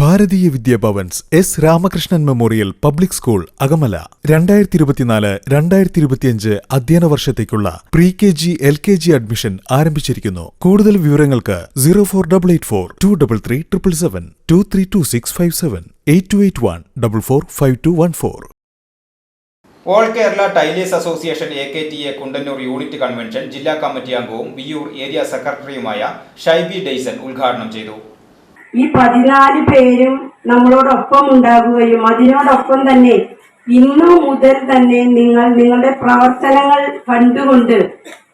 Bharatiya Vidyabhavan's S Ramakrishnan memorial public school Akamala. രണ്ടായിരത്തി ഇരുപത്തിനാല് രണ്ടായിരത്തി ഇരുപത്തിയഞ്ച് അധ്യയന വർഷത്തേക്കുള്ള pre K G L K G admission ആരംഭിച്ചിരിക്കുന്നു. കൂടുതൽ വിവരങ്ങൾക്ക് zero four double eight four two double three triple seven two three two six five seven eight two eight one double four five two one four all Kerala tailors association A K T A Kundannur unit convention ജില്ലാ committee അംഗവും Viyyur area സെക്രട്ടറിയുമായ ഷൈബി ഡെയ്സൺ ഉദ്ഘാടനം ചെയ്തു. ഈ പതിനാല് പേരും നമ്മളോടൊപ്പം ഉണ്ടാകുകയും അതിനോടൊപ്പം തന്നെ ഇന്നു മുതൽ തന്നെ നിങ്ങൾ നിങ്ങളുടെ പ്രവർത്തനങ്ങൾ കണ്ടുകൊണ്ട്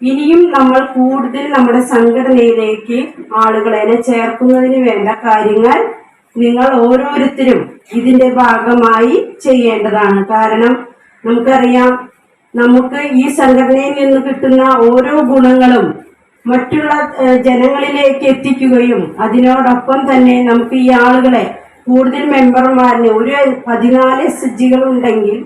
ഇനിയും നമ്മൾ കൂടുതൽ നമ്മുടെ സംഘടനയിലേക്ക് ആളുകളെ ചേർക്കുന്നതിന് വേണ്ട കാര്യങ്ങൾ നിങ്ങൾ ഓരോരുത്തരും ഇതിന്റെ ഭാഗമായി ചെയ്യേണ്ടതാണ്. കാരണം നമുക്കറിയാം നമുക്ക് ഈ സംഘടനയിൽ നിന്ന് കിട്ടുന്ന ഓരോ ഗുണങ്ങളും മറ്റുള്ള ജനങ്ങളിലേക്ക് എത്തിക്കുകയും അതിനോടൊപ്പം തന്നെ നമുക്ക് ഈ ആളുകളെ കൂടുതൽ മെമ്പർമാരിന് ഒരു പതിനാല് എസ് ജികൾ ഉണ്ടെങ്കിൽ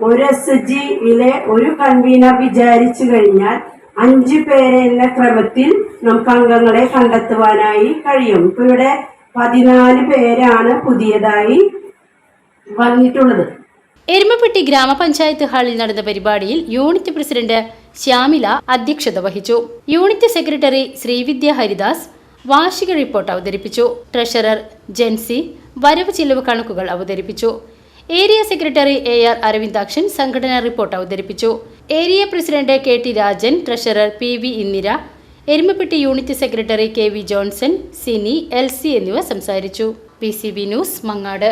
ഒരു എസ് ജിയിലെ ഒരു കൺവീനർ വിചാരിച്ചു കഴിഞ്ഞാൽ അഞ്ചു പേരെ എന്ന ക്രമത്തിൽ നമുക്ക് അംഗങ്ങളെ കണ്ടെത്തുവാനായി കഴിയും. ഇപ്പൊ ഇവിടെ പതിനാല് പേരാണ് പുതിയതായി വന്നിട്ടുള്ളത്. എരുമപ്പെട്ടി ഗ്രാമപഞ്ചായത്ത് ഹാളിൽ നടന്ന പരിപാടിയിൽ യൂണിറ്റ് പ്രസിഡന്റ് ശ്യാമില അധ്യക്ഷത വഹിച്ചു. യൂണിറ്റ് സെക്രട്ടറി ശ്രീവിദ്യ ഹരിദാസ് വാർഷിക റിപ്പോർട്ട് അവതരിപ്പിച്ചു. ട്രഷറർ ജെൻസി വരവ് ചിലവ് കണക്കുകൾ അവതരിപ്പിച്ചു. Area secretary A R Aravindakshan സംഘടനാ റിപ്പോർട്ട് അവതരിപ്പിച്ചു. Area president K T Rajan treasurer P V Indira Erumapetty unit secretary K V Johnson Sini L C എന്നിവർ സംസാരിച്ചു. P C B news Mangad.